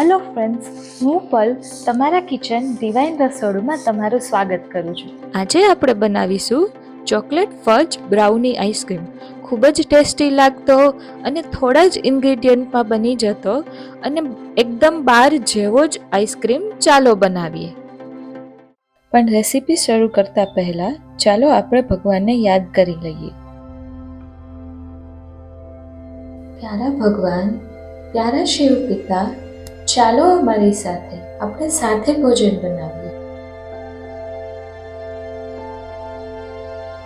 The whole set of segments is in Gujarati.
હેલો ફ્રેન્ડ્સ હું પલ તમારા કિચન ડિવાઇન રસોડુમાં તમારું સ્વાગત કરું છું. આજે આપણે બનાવીશું ચોકલેટ ફજ બ્રાઉની આઈસ્ક્રીમ. ખૂબ જ ટેસ્ટી લાગતો અને થોડા જ ઇન્ગ્રેડિયન્ટમાં બની જતો અને એકદમ બાર જેવો જ આઈસ્ક્રીમ ચાલો બનાવીએ. પણ રેસીપી શરૂ કરતા પહેલાં ચાલો આપણે ભગવાનને યાદ કરી લઈએ. પ્યારા ભગવાન પ્યારા શિવ પિતા ચાલો અમારી સાથે આપણે સાથે ભોજન બનાવીએ.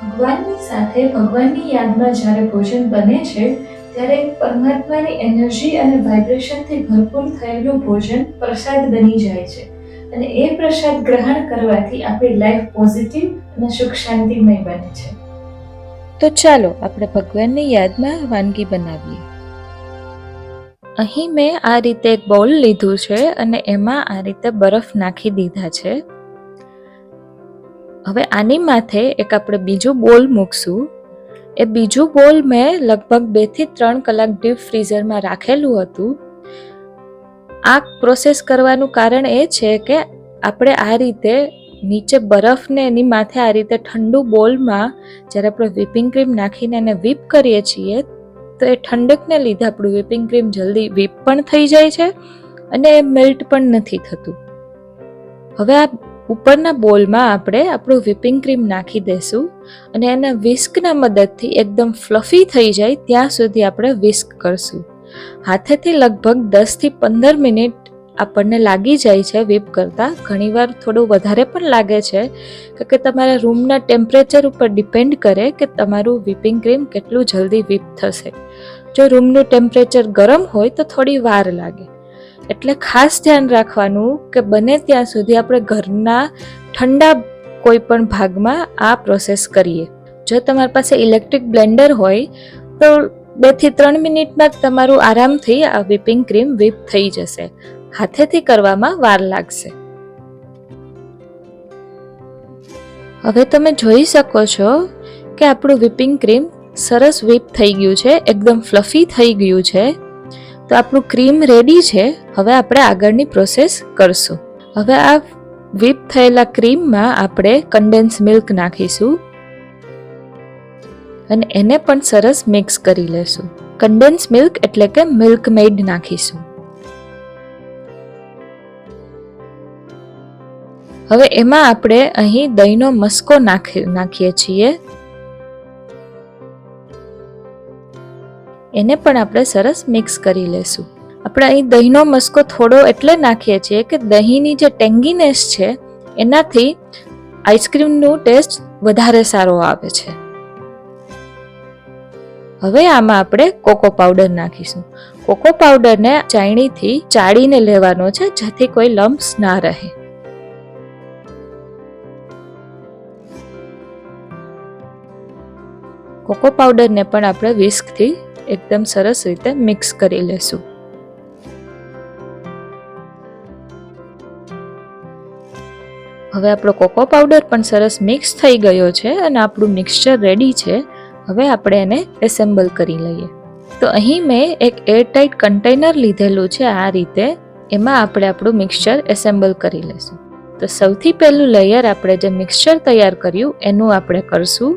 ભગવાનની સાથે ભગવાનની યાદમાં જ્યારે ભોજન બને છે, ત્યારે પરમાત્માની એનર્જી અને વાઇબ્રેશનથી ભરપૂર થયેલું ભોજન પ્રસાદ બની જાય છે. અને એ પ્રસાદ ગ્રહણ કરવાથી આપણી લાઈફ પોઝિટિવ અને સુખ શાંતિમય બને છે. તો ચાલો આપણે ભગવાનની યાદમાં વાનગી બનાવીએ. અહીં મેં આ રીતે એક બોલ લીધું છે અને એમાં આ રીતે બરફ નાખી દીધા છે. હવે આની માથે એક આપણે બીજું બોલ મૂકશું. એ બીજું બોલ મેં લગભગ બેથી ત્રણ કલાક ડીપ ફ્રીઝરમાં રાખેલું હતું. આ પ્રોસેસ કરવાનું કારણ એ છે કે આપણે આ રીતે નીચે બરફને એની માથે આ રીતે ઠંડુ બોલમાં જ્યારે આપણે વિપિંગ ક્રીમ નાખીને એને વીપ કરીએ છીએ તો એ ઠંડકને લીધે આપણું વિપિંગ ક્રીમ જલ્દી વીપ પણ થઈ જાય છે અને એ મેલ્ટ પણ નથી થતું. હવે આ ઉપરના બોલમાં આપણે આપણું વિપિંગ ક્રીમ નાખી દઈશું અને એના વિસ્કના મદદથી એકદમ ફ્લફી થઈ જાય ત્યાં સુધી આપણે વિસ્ક કરશું. હાથેથી લગભગ દસથી પંદર મિનિટ આપણને લાગી જાય છે વીપ કરતાં. ઘણીવાર થોડું વધારે પણ લાગે છે. કે તમારા રૂમના ટેમ્પરેચર ઉપર ડિપેન્ડ કરે કે તમારું વિપિંગ ક્રીમ કેટલું જલ્દી વીપ થશે. જો રૂમનું ટેમ્પરેચર ગરમ હોય તો થોડી વાર લાગે. એટલે ખાસ ધ્યાન રાખવાનું કે બને ત્યાં સુધી આપણે ઘરના ઠંડા કોઈ પણ ભાગમાં આ પ્રોસેસ કરીએ. જો તમારી પાસે ઇલેક્ટ્રિક બ્લેન્ડર હોય તો બેથી ત્રણ મિનિટમાં તમારું આરામથી આ વિપિંગ ક્રીમ વીપ થઈ જશે. હાથેથી કરવામાં વાર લાગશે. હવે તમે જોઈ શકો છો કે આપણું વિપિંગ ક્રીમ સરસ વીપ થઈ ગયું છે, એકદમ ફ્લફી થઈ ગયું છે. તો આપણું ક્રીમ રેડી છે, હવે આપણે આગળની પ્રોસેસ કરશું. હવે આ વીપ થયેલા ક્રીમમાં આપણે કન્ડેન્સ મિલ્ક નાખીશું અને એને પણ સરસ મિક્સ કરી લેશું. કન્ડેન્સ મિલ્ક એટલે કે મિલ્ક મેડ નાખીશું. હવે એમાં આપણે અહીં દહીંનો મસ્કો નાખી નાખીએ છીએ. એને પણ આપણે સરસ મિક્સ કરી લેશું. આપણે અહીં દહીંનો મસ્કો થોડો એટલે નાખીએ છીએ કે દહીંની જે ટેંગીનેસ છે, એનાથી આઈસ્ક્રીમનું ટેસ્ટ વધારે સારો આવે છે. હવે આમાં આપણે કોકો પાવડર નાખીશું. કોકો પાવડરને ચાયણીથી ચાળીને લેવાનો છે, જેથી કોઈ લમ્પ્સ ના રહે. કોકો પાવડરને પણ આપણે વિસ્કથી એકદમ સરસ રીતે મિક્સ કરી લેશું. હવે આપણો કોકો પાવડર પણ સરસ મિક્સ થઈ ગયો છે અને આપણું મિક્સચર રેડી છે. હવે આપણે એને એસેમ્બલ કરી લઈએ. તો અહીં મેં એક એરટાઇટ કન્ટેનર લીધેલું છે આ રીતે. એમાં આપણે આપણું મિક્સચર એસેમ્બલ કરી લઈશું તો સૌથી પહેલું લેયર આપણે જે મિક્સચર તૈયાર કર્યું એનું આપણે કરશું.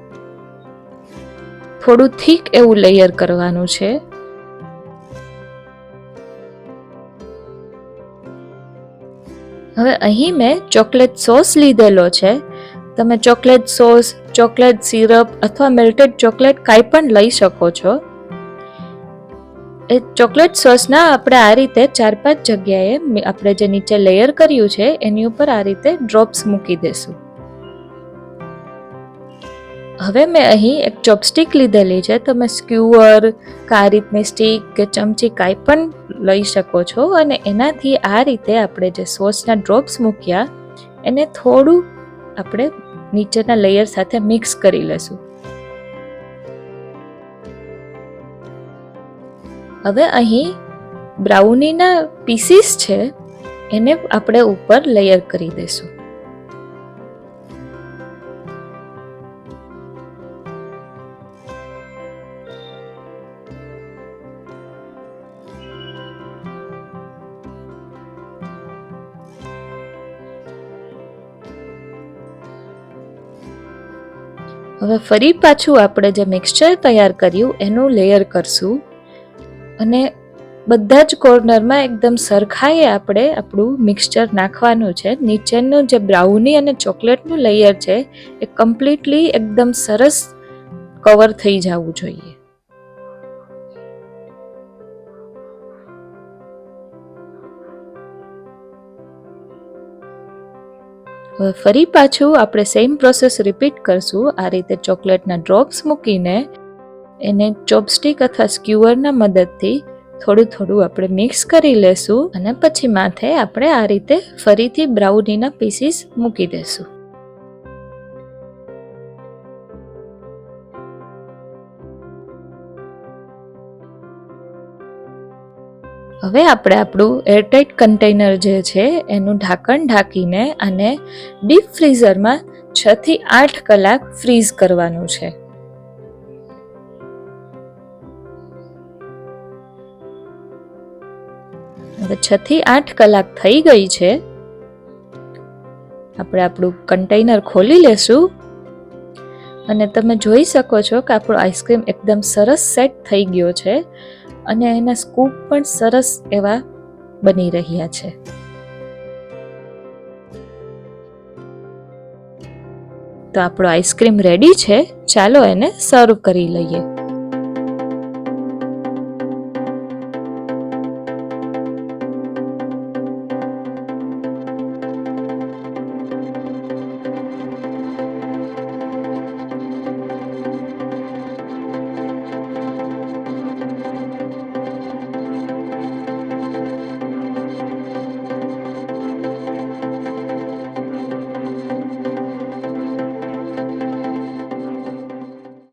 થોડું થીક એવું લેયર કરવાનું છે. હવે અહીં મેં ચોકલેટ સોસ લીધેલો છે. તમે ચોકલેટ સોસ, ચોકલેટ સિરપ અથવા મેલ્ટેડ ચોકલેટ કાંઈ પણ લઈ શકો છો. એ ચોકલેટ સોસના આપણે આ રીતે ચાર પાંચ જગ્યાએ આપણે જે નીચે લેયર કર્યું છે, એની ઉપર આ રીતે ડ્રોપ્સ મૂકી દેશું. હવે મેં અહીં એક ચોપસ્ટિક લીધેલી છે. તમે સ્ક્યુઅર કે આ રીતની સ્ટીક કે ચમચી કાંઈ પણ લઈ શકો છો. અને એનાથી આ રીતે આપણે જે સોસના ડ્રોપ્સ મૂક્યા, એને થોડું આપણે નીચેના લેયર સાથે મિક્સ કરી લઈશું હવે અહીં બ્રાઉનીના પીસીસ છે, એને આપણે ઉપર લેયર કરી દઈશું હવે ફરી પાછું આપણે જે મિક્સચર તૈયાર કર્યું, એનું લેયર કરશું. અને બધા જ કોર્નરમાં એકદમ સરખાએ આપણે આપણું મિક્સચર નાખવાનું છે. નીચેનું જે બ્રાઉની અને ચોકલેટનું લેયર છે, એ કમ્પ્લીટલી એકદમ સરસ કવર થઈ જવું જોઈએ. ફરી પાછું આપણે સેમ પ્રોસેસ રિપીટ કરશું. આ રીતે ચોકલેટના ડ્રોપ્સ મૂકીને એને ચોપસ્ટિક અથવા સ્ક્યુઅરના મદદથી થોડું થોડું આપણે મિક્સ કરી લેશું અને પછી માથે આપણે આ રીતે ફરીથી બ્રાઉનીના પીસીસ મૂકી દેશું. હવે આપણે આપણું એરટાઇટ કન્ટેનર જે છે, એનું ઢાંકણ ઢાંકીને અને ડીપ ફ્રીઝરમાં છથી આઠ કલાક ફ્રીઝ કરવાનું છે. હવે છથી આઠ કલાક થઈ ગઈ છે. આપણે આપણું કન્ટેનર ખોલી લેશું. અને તમે જોઈ શકો છો કે આપણો આઈસ્ક્રીમ એકદમ સરસ સેટ થઈ ગયો છે. અને એના સ્કૂપ પણ સરસ એવા બની રહ્યા છે. તો આપણો આઈસ્ક્રીમ રેડી છે. ચાલો એને સર્વ કરી લઈએ.